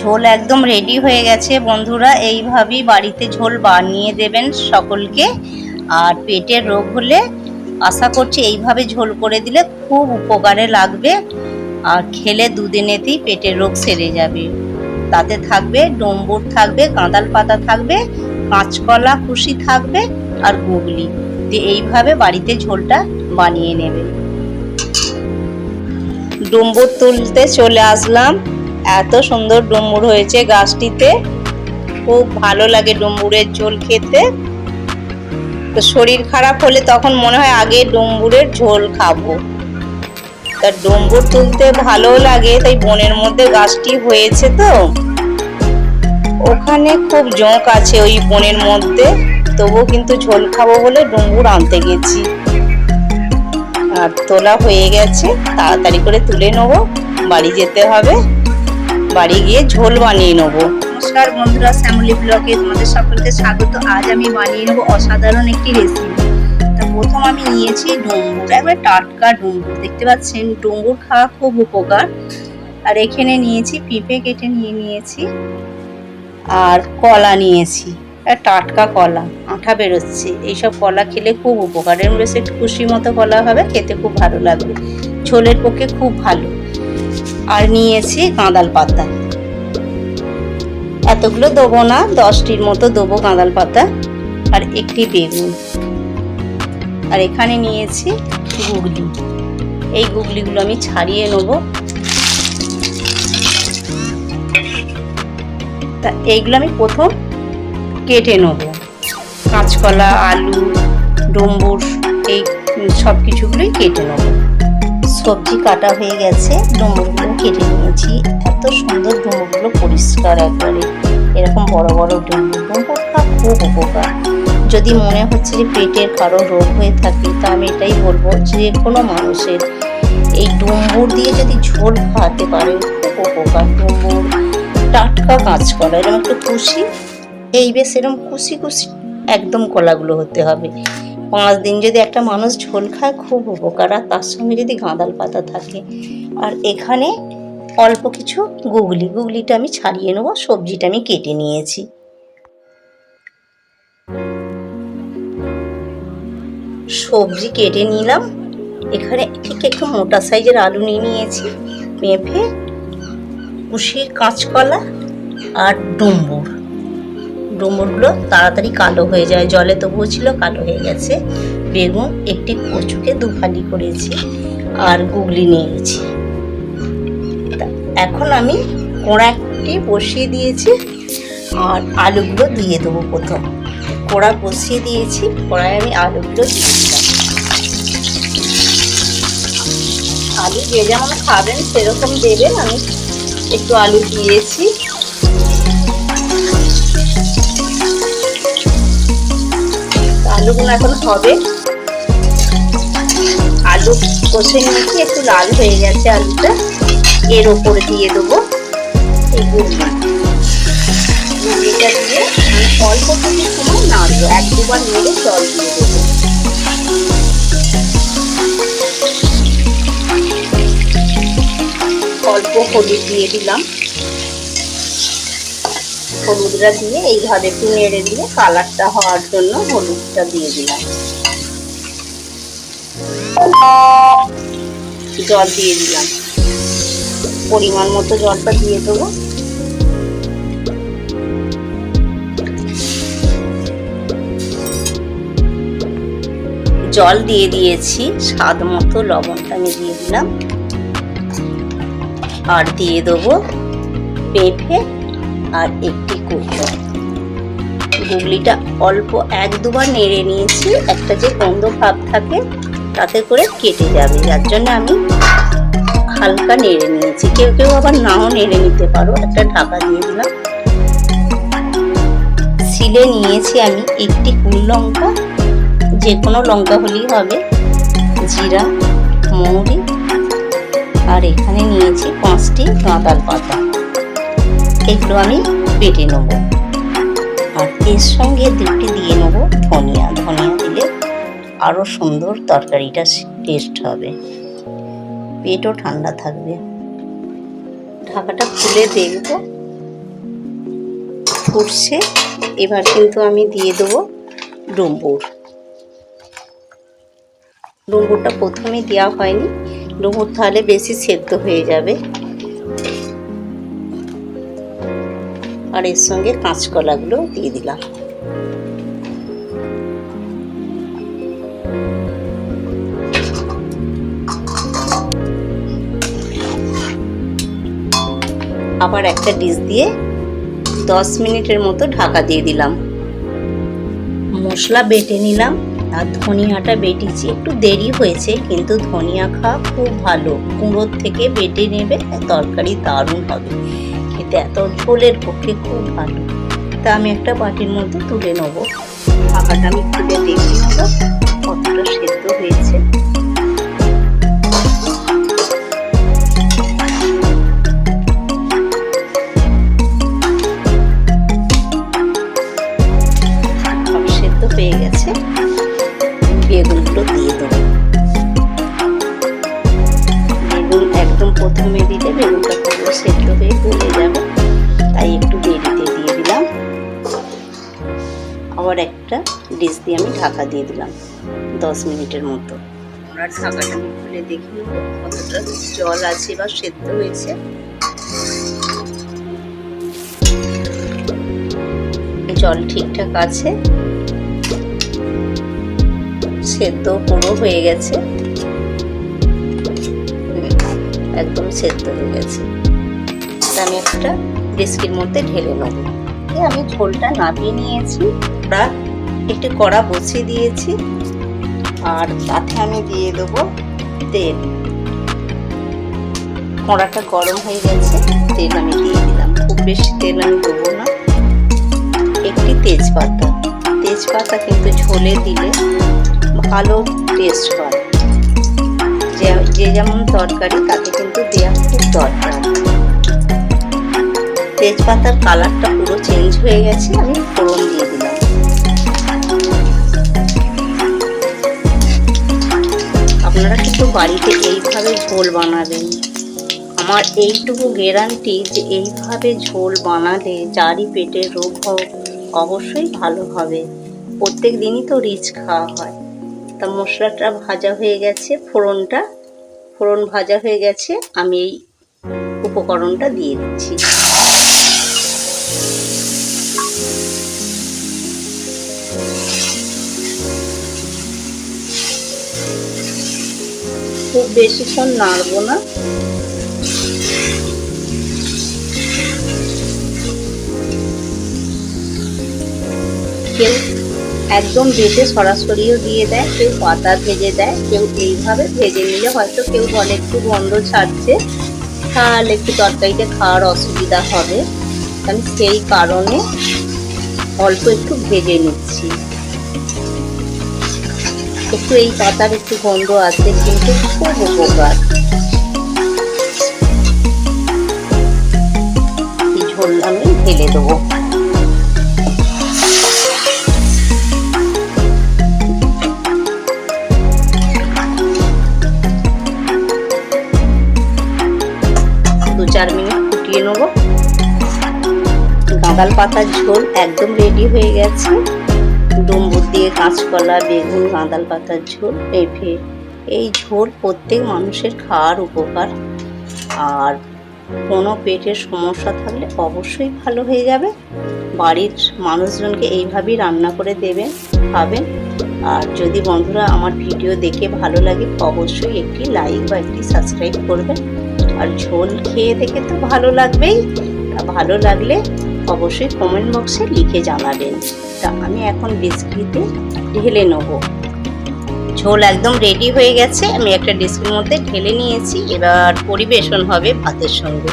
ঝোল একদম রেডি হয়ে গেছে। বন্ধুরা, এইভাবেই বাড়িতে ঝোল বানিয়ে দেবেন সকলকে। আর পেটের রোগ হলে আশা করছি এইভাবে ঝোল করে দিলে খুব উপকারে লাগবে। আর খেলে দুদিনেতেই পেটের রোগ সেরে যাবে। তাতে থাকবে, ডম্বুর থাকবে, কাঁদাল পাতা থাকবে, কাঁচকলা খুশি থাকবে আর গুগলি। দিয়ে এইভাবে বাড়িতে ঝোলটা বানিয়ে নেবে। ডুম্বুর তুলতে চলে আসলাম। এত সুন্দর ডুমুর হয়েছে গাছটিতে। খুব ভালো লাগে ডুমুরের ঝোল খেতে। তো শরীর খারাপ হলে তখন মনে হয় আগে ডুমুরের ঝোল খাব। তা ডুমুর তুলতে ভালো লাগে, তাই বনের মধ্যে গাছটি হয়েছে তো। ওখানে খুব জোঁক আছে ওই বনের মধ্যে, তবুও কিন্তু ঝোল খাব বলে ডুমুর আনতে গেছি। আর তোলা হয়ে গেছে, তাড়াতাড়ি করে তুলে নেব, বাড়ি যেতে হবে। বাড়ি গিয়ে ঝোল বানিয়ে নেব। নমস্কার বন্ধুরা, শ্যামলি ব্লগে তোমাদের সকলকে স্বাগত। আজ আমি বানিয়ে নেব অসাধারণ একটি রেসিপি তা প্রথম আমি নিয়েছি ডুম্বুর একবার টাটকা ডুম্বুর দেখতে পাচ্ছেন ডুম্বুর খাওয়া খুব উপকার। আর এখানে নিয়েছি, পিঁপে কেটে নিয়ে নিয়েছি। আর কলা নিয়েছি। টাটকা কলা, আঠা বেরোচ্ছে। এইসব কলা খেলে খুব উপকার। এর বেশ একটু খুশি মতো কলা হবে, খেতে খুব ভালো লাগবে। ঝোলের পক্ষে খুব ভালো। আর নিয়েছি কাঁদাল পাতা। এতগুলো দেবো না, দশটির মতো দেবো কাঁদাল পাতা আর একটি বেগুন। আর এখানে নিয়েছি গুগলি। এই গুগলিগুলো আমি ছাড়িয়ে নেব। তা এইগুলো আমি প্রথম কেটে নেব। কাঁচকলা, আলু, ডম্বুর, এই সব কিছুগুলোই কেটে নেব। সবজি কাটা হয়ে গেছে। ডুমুরগুলো কেটে নিয়েছি। এত সুন্দর ডুমুরগুলো পরিষ্কার একবারে। এরকম বড় বড় ডুমুর খুব উপকার। যদি মনে হচ্ছে যে পেটের কারও রোগ হয়ে থাকে, তা আমি এটাই বলব যে কোনো মানুষের এই ডুম্বুর দিয়ে যদি ঝোল খাওয়াতে পারে, খুব উপকার। ডুম্বুর টাটকা কাঁচকলা এরকম একটু কুশি এই বেশ এরকম কুশি কুশি একদম কলাগুলো হতে হবে। পাঁচ দিন যদি একটা মানুষ ঝোল খায়, খুব উপকার। আর তার সঙ্গে যদি গাঁদাল পাতা থাকে। আর এখানে অল্প কিছু গুগলি। গুগলিটা আমি ছাড়িয়ে নেব, সবজিটা আমি কেটে নিয়েছি। সবজি কেটে নিলাম। এখানে ঠিক একটু মোটা সাইজের আলু নিয়ে নিয়েছি। পেঁপে কুশির কাঁচকলা আর ডুম্বুর। ডুমুরগুলো তাড়াতাড়ি কালো হয়ে যায়। জলে তবুও ছিল কালো হয়ে গেছে। বেগুন একটি কচুকে দুফালি করেছি আর গুগলি নিয়েছি। এখন আমি কোড়াটি বসিয়ে দিয়েছি আর আলুগুলো দিয়ে দেবো প্রথম। কোড়া বসিয়ে দিয়েছি, কোড়ায় আমি আলুগুলো দিয়ে দিলাম। আলু যে যেমন খাবেন সেরকম দেবেন। আমি একটু আলু দিয়েছি। আলুগুলো এখন হবে। আলু কষে নিয়েছি, একটু লাল হয়ে গেছে আলুটা। এর ওপরে দিয়ে দেবো এই গুড়িটা। দিয়ে অল্প কিছু সময় নাড়বো, এক দুবার নেড়ে জল দিয়ে দেবো। অল্প হলুদ দিয়ে দিলাম। হলুদটা দিয়ে এইভাবে একটু নেড়ে দিয়ে কালারটা হওয়ার জন্য হলুদটা দিয়ে দিলাম। জল দিয়ে দিলাম। পরিমাণ মতো জলটা দিয়ে দেবো। জল দিয়ে দিয়েছি, স্বাদ মতো লবণটা আমি দিয়ে দিলাম। আর দিয়ে দেবো পেঁপে। আর একটি কচু গুগলিটা অল্প এক দুবার নেড়ে নিয়েছি, একটা যে গন্ধ ভাব থাকে তাতে করে কেটে যাবে। যার জন্য আমি হালকা নেড়ে নিয়েছি। কেউ কেউ আবার নাও নেড়ে নিতে পারো, একটা ঢাকা দিয়ে দিলাম। সিলে নিয়েছি আমি একটি কুল লঙ্কা, যে কোনো লঙ্কা হলেই হবে। জিরা, মৌরি, আর এখানে নিয়েছি পাঁচটি গাঁদাল পাতা। এগুলো আমি বেটে নেব। আর এর সঙ্গে দুটি দিয়ে নেব ধনিয়া। ধনিয়া দিলে আরও সুন্দর তরকারিটা টেস্ট হবে। পেটও ঠান্ডা থাকবে। ঢাকাটা খুলে দেখব। ফুটছে। এবার কিন্তু আমি দিয়ে দেবো ডুম্বুর। ডুম্বুরটা প্রথমে দেওয়া হয়নি। ডুম্বুর তাহলে বেশি সেদ্ধ হয়ে যাবে। আর এর সঙ্গে কাঁচকলাগুলো দিয়ে দিলাম। আবার একটা ডিশ দিয়ে দশ মিনিটের মতো ঢাকা দিয়ে দিলাম। মশলা বেটে নিলাম আর ধনিয়াটা বেটেছি। একটু দেরি হয়েছে, কিন্তু ধনিয়া খাওয়া খুব ভালো। কুমড়োর থেকে বেটে নেবে, তরকারি দারুণ হবে। খেতে এত ঝোলের পক্ষে খুব ভালো তা আমি একটা বাটির মধ্যে তুলে নেব। আবার আমি খুলে দেখি, কতটা সেদ্ধ হয়েছে। সেদ্ধ হয়ে গলে যাবে। তাই একটু দেরিতে দিয়ে দিলাম। আবার একটা ডিশ দিয়ে আমি ঢাকা দিয়ে দিলাম, দশ মিনিটের মতো। আমরা ঢাকাটা আমি খুলে দেখি কতটা জল আছে বা সেদ্ধ হয়েছে। জল ঠিকঠাক আছে। সেদ্ধ পুরো হয়ে গেছে। একদম সেদ্ধ হয়ে গেছে। আমি একটা ডেস্কির মধ্যে ঢেলে নেব। আমি ঝোলটা নামিয়ে নিয়েছি। কড়া একটু কড়া বসিয়ে দিয়েছি। আর তাতে আমি দিয়ে দেবো তেল। কড়াটা গরম হয়ে গেছে, তেল আমি দিয়ে দিলাম। খুব বেশি তেল আমি দেবো না। একটি তেজপাতা। তেজপাতা কিন্তু ঝোলে দিলে ভালো টেস্ট হয়। যে যেমন তরকারি, তাতে কিন্তু দেওয়া খুব দরকার। তেজপাতার কালারটা পুরো চেঞ্জ হয়ে গেছে, আমি ফোড়ন দিয়ে দিলাম। আপনারা কিন্তু বাড়িতে এইভাবে ঝোল বানাবেন। আমার এইটুকু গ্যারান্টি যে এইভাবে ঝোল বানালে যারই পেটের রোগ হোক, অবশ্যই ভালো হবে। প্রত্যেক দিনই তো রিচ খাওয়া হয়। তা মশলাটা ভাজা হয়ে গেছে, ফোড়নটা, ফোড়ন ভাজা হয়ে গেছে, আমি এই উপকরণটা দিয়ে দিচ্ছি। খুব বেশিক্ষণ নাড়বো না। কেউ একদম বেটে সরাসরিও দিয়ে দেয়, কেউ পাতা ভেজে দেয়, কেউ এইভাবে ভেজে নিলে হয়তো কেউ বলে একটু গন্ধ ছাড়ছে, তাহলে একটু তরকারিতে খাওয়ার অসুবিধা হবে। আমি সেই কারণে অল্প একটু ভেজে নিচ্ছি। একটু এই পাতার একটু গন্ধ আছে, কিন্তু খুব উপকার আমি ঢেলে দেবো। গাঁদাল পাতার ঝোল একদম রেডি হয়ে গেছে। ডুম্বুর দিয়ে কাঁচকলা, বেগুন গাঁদাল পাতার ঝোল পেঁপে এই ঝোল প্রত্যেক মানুষের খাওয়ার উপকার। আর কোনো পেটের সমস্যা থাকলে অবশ্যই ভালো হয়ে যাবে। বাড়ির মানুষজনকে এইভাবেই রান্না করে দেবেন খাবেন। আর যদি বন্ধুরা আমার ভিডিও দেখে ভালো লাগে, অবশ্যই একটি লাইক বা একটি সাবস্ক্রাইব করবেন। আর ঝোল খেয়ে দেখে তো ভালো লাগবেই। ভালো লাগলে অবশ্যই কমেন্ট বক্সে লিখে জানাবেন। তা আমি এখন বিস্কিটে ঢেলে নেব। ঝোল একদম রেডি হয়ে গেছে। আমি একটা ডিস্কির মধ্যে ঢেলে নিয়েছি। এবার পরিবেশন হবে ভাতের সঙ্গে।